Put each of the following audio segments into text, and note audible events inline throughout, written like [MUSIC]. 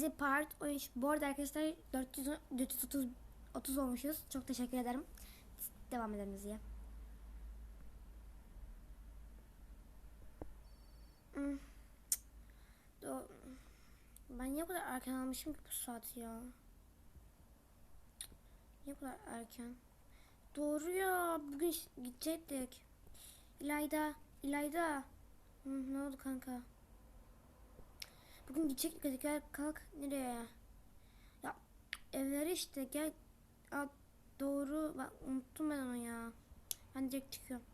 Dizi part 13. Bu arada arkadaşlar 400, 430 30 olmuşuz. Çok teşekkür ederim. Devam edelim diziye. Hmm. Ben niye bu kadar erken almışım ki bu saati ya? Niye bu kadar erken? Doğru ya. Bugün gidecektik. İlayda. İlayda. Hı, ne oldu kanka? Bugün gidecektik hadi gel kalk. Nereye? Ya evlere işte gel. Aa, doğru. Ben unuttum ben onu ya. Ben direkt çıkıyorum.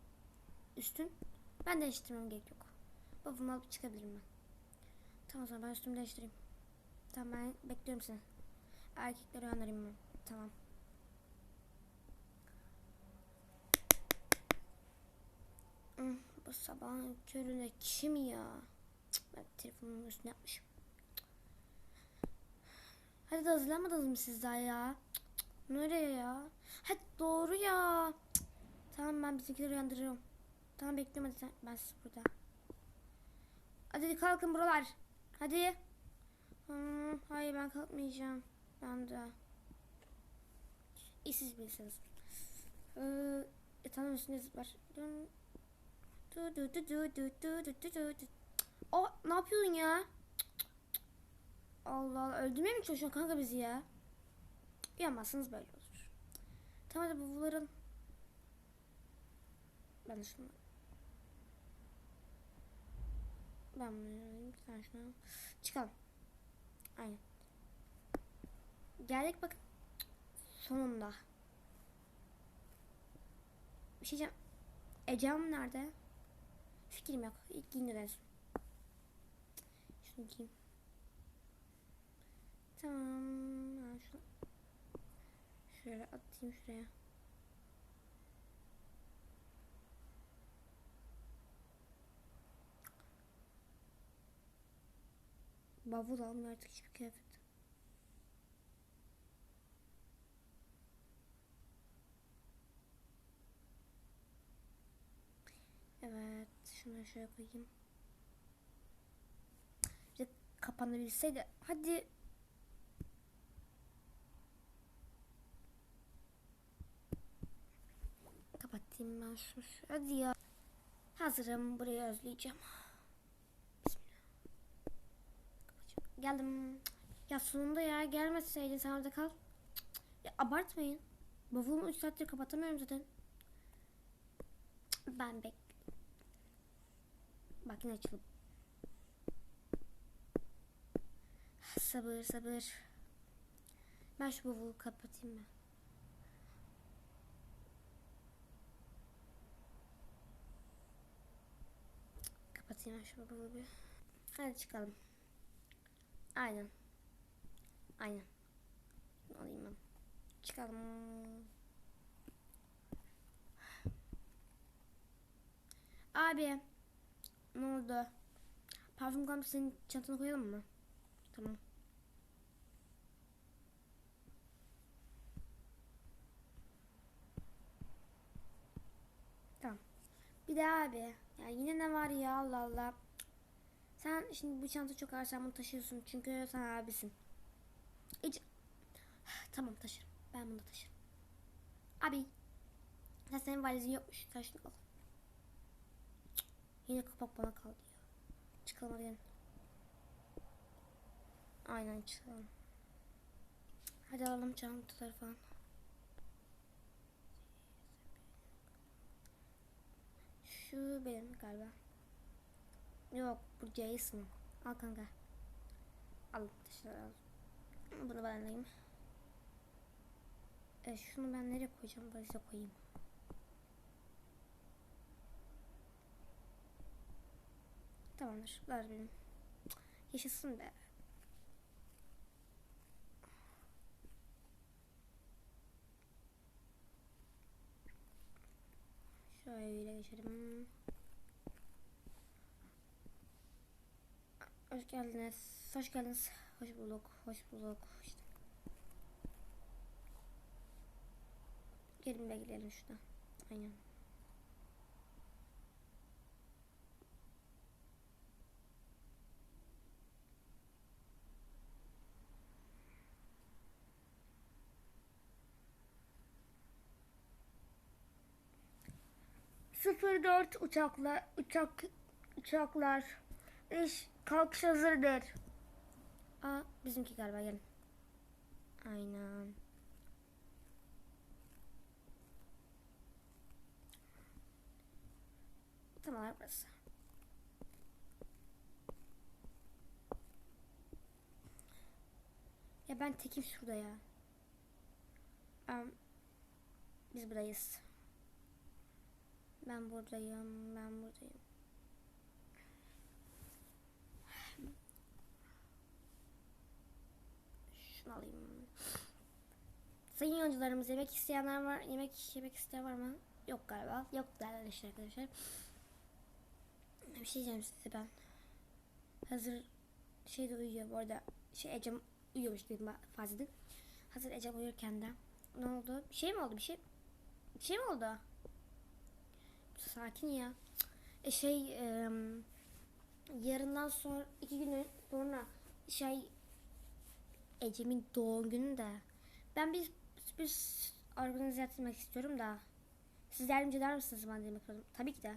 Üstün? Ben değiştirmem gerek yok. Bavulumu alıp çıkabilirim ben. Tamam o zaman ben üstümü değiştireyim. Tamam ben bekliyorum seni. Erkekleri uyandırayım ben. Tamam. Bu sabahın köründe kim ya? Cık, Ben telefonumun üstüne yapmışım. Hadi de hazırlanmadınız mı siz ya? Nereye ya? Hadi doğru ya. Tamam ben bizimkileri uyandırıyorum. Tamam bekliyorum hadi sen. Ben sizi burada. Hadi, kalkın buralar. Hadi. Hmm, hayır ben kalkmayacağım. Ben de. İyi siz bilirsiniz. Ee, yatağın üstünde zıplar. Dön. Du du du du du du du du du du. O ne yapıyorsun ya? Allah Allah öldürmeye mi çalışıyorsun kanka bizi ya? Yapmazsınız böyle olur. Tamam hadi bavulların. Ben de şunu. Ben bunu alayım. Sen şunu al. Çıkalım. Aynen. Geldik bakın. Sonunda. Bir şey diyeceğim. Ecem nerede? Fikrim yok. İlk giyin ödensin. Şunu giyeyim. Tamam. Ha. Şöyle atayım şuraya. Bavul almıyor artık hiçbir kıyafet. Evet. Şunu şöyle koyayım. Bir kapanabilseydi. Hadi. Kapatayım ben şunu. Hadi ya. Hazırım. Burayı özleyeceğim. Bismillah. Geldim. Ya sonunda ya gelmeseydin sen orada kal. Ya abartmayın. Bavulumu 3 saattir kapatamıyorum zaten. Ben bek. Bak yine açılıp. Sabır sabır. Ben şu bavulu kapatayım mı? Kapatayım bavulu bir. Hadi çıkalım. Aynen. Aynen. Şunu alayım ben. Çıkalım. Abi. Ne oldu? Parfüm kalmış senin çantana koyalım mı? Tamam. Bir de abi. Ya yine ne var ya Allah Allah. Sen şimdi bu çanta çok ağır sen bunu taşıyorsun. Çünkü sen abisin. Hiç... Tamam taşırım. Ben bunu da taşırım. Abi. Ya senin valizin yokmuş. Sen şunu al. Yine kapak bana kaldı ya. Çıkalım hadi gelin. Aynen çıkalım. Hadi alalım çantaları falan. Şu benim galiba. Yok bu Jason. Al kanka. Al dışarı al. Bunu ben alayım. E, şunu ben nereye koyacağım? Valize koyayım. Tamamdır. Ver benim. Yaşasın be. Şöyle geçelim. Hoş geldiniz. Hoş geldiniz. Hoş bulduk. Hoş bulduk. İşte. Gelin bekleyelim şurada. Aynen. 04 uçaklar uçak uçaklar iş kalkış hazırdır. Aa bizimki galiba gelin. Aynen. Tam olarak burası. Ya ben tekim şurada ya. Am, biz buradayız. Ben buradayım, ben buradayım. Şunu alayım. Sayın yolcularımız yemek isteyenler var. Yemek yemek isteyen var mı? Yok galiba. Yok değerli işte arkadaşlar. Bir şey diyeceğim size ben. Hazır şey de uyuyor bu arada. Şey Ecem uyuyormuş dedim fazladı. Hazır Ecem uyurken de. Ne oldu? Bir şey mi oldu? Bir şey bir şey mi oldu? Sakin ya. E şey e, yarından sonra iki gün sonra şey Ecem'in doğum günü de ben bir sürpriz organize etmek istiyorum da siz yardımcı eder misiniz bana demek istiyorum. Tabii ki de.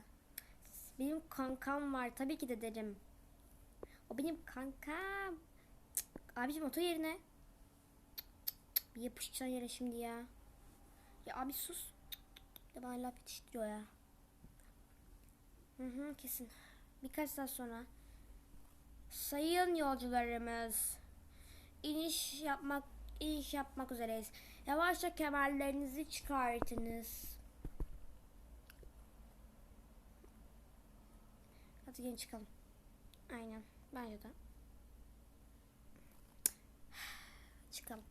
Benim kankam var. Tabii ki de derim. O benim kankam. Cık, Abicim otur yerine. Bir yapışacaksın yere şimdi ya. Ya abi sus. Cık, cık. Ya bana laf yetiştiriyor ya. Hı hı kesin. Birkaç saat sonra. Sayın yolcularımız. iniş yapmak iniş yapmak üzereyiz. Yavaşça kemerlerinizi çıkartınız. Hadi gelin çıkalım. Aynen. Bence de. Çıkalım.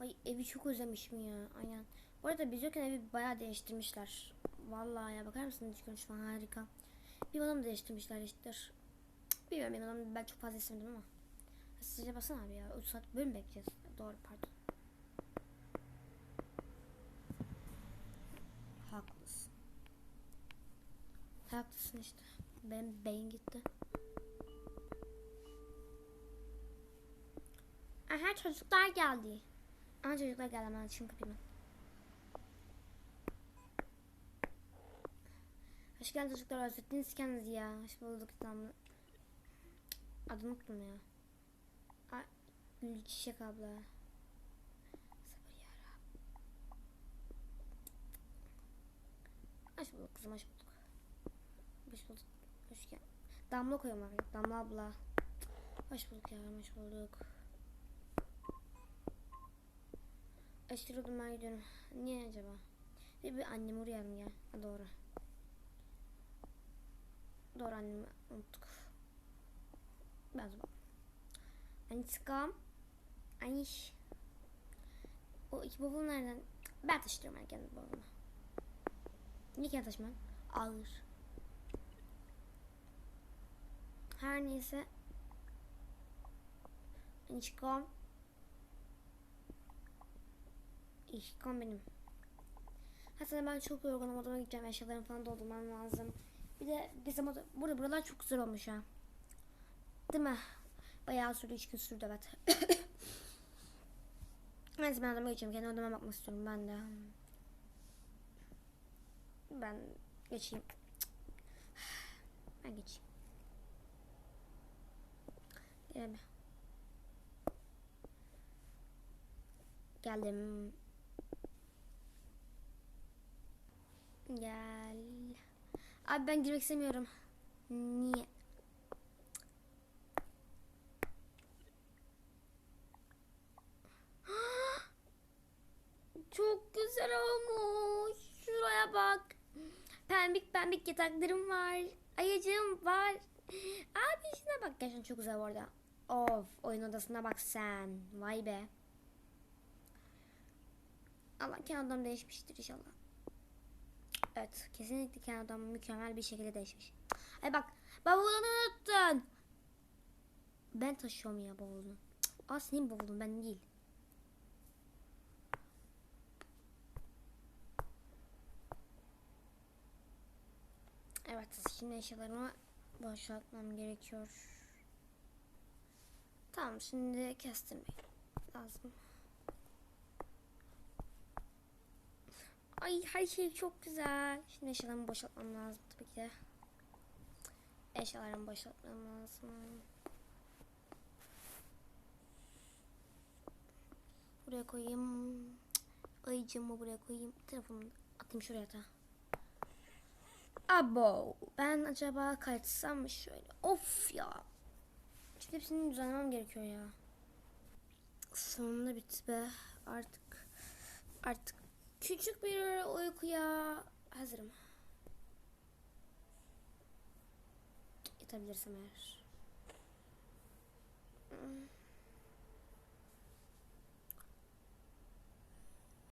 Ay evi çok özlemişim ya. Aynen. Bu arada biz yokken evi bayağı değiştirmişler. Vallahi ya bakar mısın hiç konuşma harika. Bir adam değiştirmişler işte. Bilmiyorum benim adamı ben çok fazla istemedim ama. Sizce basana abi ya. 3 saat böyle mi bekleyeceğiz? Doğru pardon. Haklısın. Haklısın işte. Benim beyin gitti. Aha çocuklar geldi. Aha çocuklar geldi ben açayım kapıyı. Hoş geldiniz çocuklar özlettiniz kendinizi ya. Hoş bulduk damla. Adını unuttum ya. Ay, Gül Çiçek abla. Sabır yarabbim. Hoş bulduk kızım hoş bulduk. Hoş bulduk. Hoş geldin. Damla koyalım abi. Damla abla. Hoş bulduk yavrum hoş bulduk. Aşırı ben gidiyorum. Niye acaba? Bir, bir annemi uğrayalım ya. Doğru. Doğru annemi unuttuk. Ben zaman. Anişkom. Aniş. O iki bavul nereden? Ben taşıyorum ben kendi bavulumu. Niye kendi taşımam? Ağır. Her neyse. Anişkom. İşkom benim. Hatta ben çok yorgunum odama gideceğim eşyalarımı falan doldurmam lazım. Bir de bizim oda, burada buralar çok güzel olmuş ha. Değil mi? Bayağı sürdü, üç gün sürdü evet. [COUGHS] Neyse ben odama geçeyim. Kendi odama bakmak istiyorum ben de. Ben geçeyim. Ben geçeyim. Gel. Geldim. Gel. Abi ben girmek istemiyorum. Niye? [GASPS] Çok güzel olmuş. Şuraya bak. Pembik pembik yataklarım var. Ayacığım var. Abi işine bak. Gerçekten çok güzel bu arada. Of oyun odasına bak sen. Vay be. Allah kendi odam değişmiştir inşallah. Evet kesinlikle kendi odam mükemmel bir şekilde değişmiş. Ay bak bavulunu unuttun. Ben taşıyorum ya bavulunu. Aa senin bavulun ben değil. Evet şimdi eşyalarımı boşaltmam gerekiyor. Tamam şimdi kestirmek lazım. Ay her şey çok güzel. Şimdi eşyalarımı boşaltmam lazım tabii ki de. Eşyalarımı boşaltmam lazım. Buraya koyayım. Ayıcımı buraya koyayım. Telefonumu atayım şuraya da. Abo. Ben acaba kaçsam mı şöyle? Of ya. Şimdi hepsini düzenlemem gerekiyor ya. Sonunda bitti be. Artık artık küçük bir uykuya hazırım. Yatabilirsem eğer. Hmm.